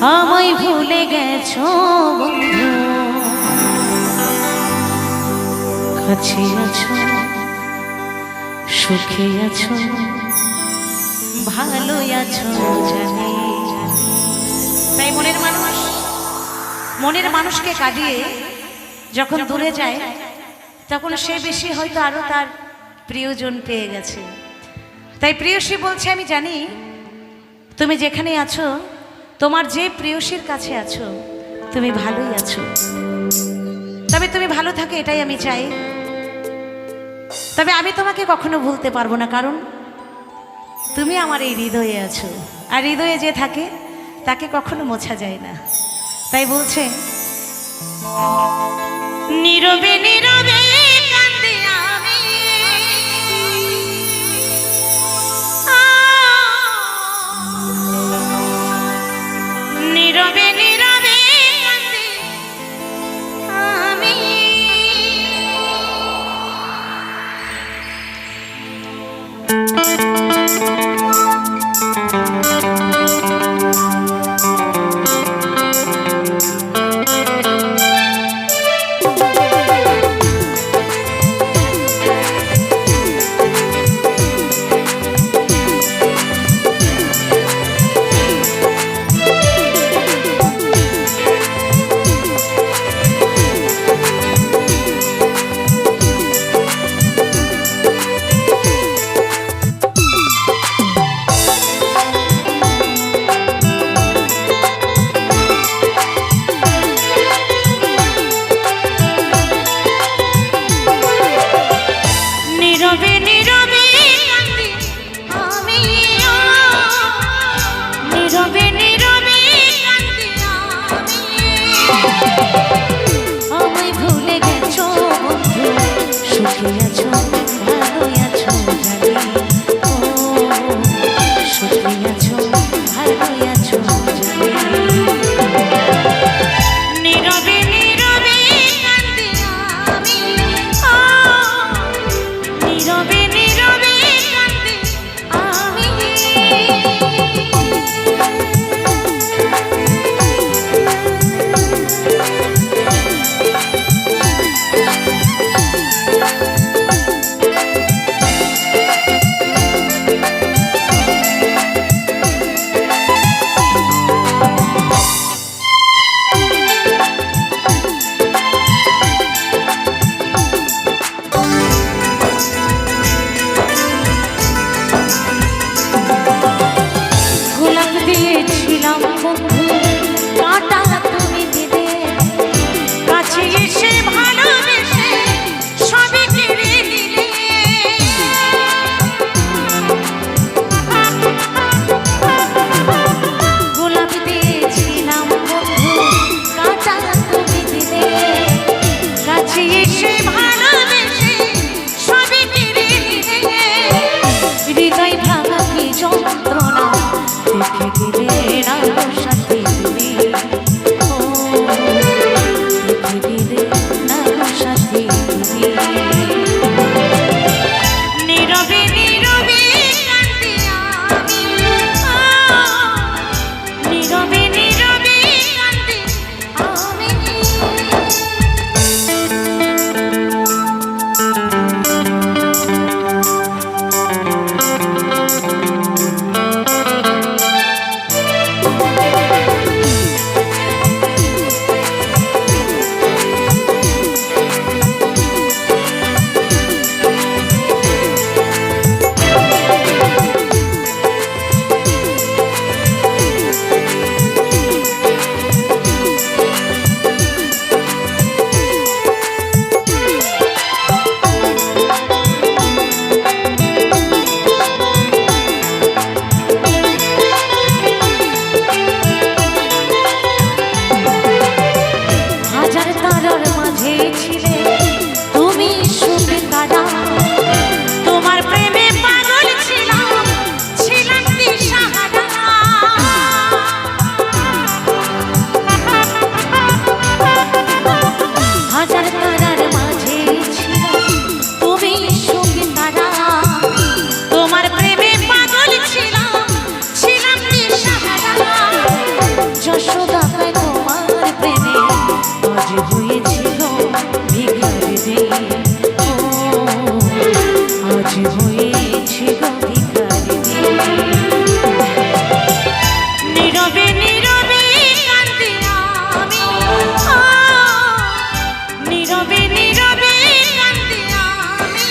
আমায় ভুলে গেছো কাছে আছো, সুখে আছো ভালো আছো, জানি। তাই মনের মানুষ, মনের মানুষকে কাঁদিয়ে যখন দূরে যায়, তখন সে বেশি হয়তো আরও তার প্রিয়জন পেয়ে গেছে। তাই প্রিয়সী বলছে, আমি জানি তুমি যেখানে আছো তোমার যে প্রিয়সীর কাছে আছো, তুমি ভালোই আছো। তবে তুমি ভালো থাকো, এটাই আমি চাই। তবে আমি তোমাকে কখনো ভুলতে পারব না, কারণ তুমি আমার এই হৃদয়ে আছো। আর হৃদয়ে যে থাকে, তাকে কখনো মোছা যায় না। তাই বলছে, নীরবে নীরবে নীরবে নীরবে নীরবে কান্দি আমি। নীরবে নীরবে কান্দি আমি।